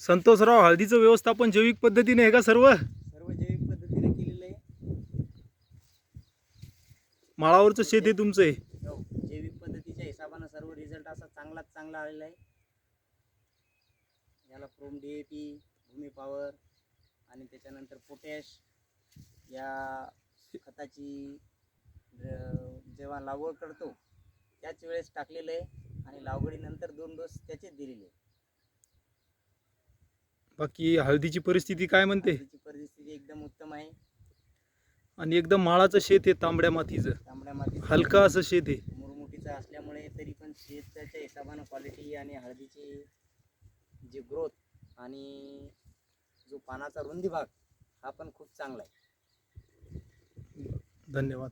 संतोषराव हळदीचं व्यवस्थापन जैविक पद्धतीने आहे का सर्व? सर्व जैविक पद्धतीने केलेलं आहे. माळावरचं शेत आहे तुमचं आहे हो जैविक पद्धतीच्या हिशोबानं सर्व रिझल्ट असा चांगलाच चांगला आलेला आहे. याला PROM D A P Bhumi power आणि त्याच्यानंतर पोटॅश या खताची जेव्हा लागवड करतो त्याच वेळेस टाकलेलं आहे आणि लागवडीनंतर दोन डोस त्याचेच दिलेले बाकी हळदीची परिस्थिती काय म्हणते? त्याची परिस्थिती एकदम उत्तम आहे. आणि एकदम माळाचं शेत आहे तांबड्या मातीचं. तांबड्या मातीत हलका असं शेत आहे. मुरमुटीचा असल्यामुळे तरी पण शेताच्या हिशोबानं क्वालिटी आणि हळदीची जी ग्रोथ आणि जो पानाचा रुंदी भाग हा पण खूप चांगला आहे. धन्यवाद.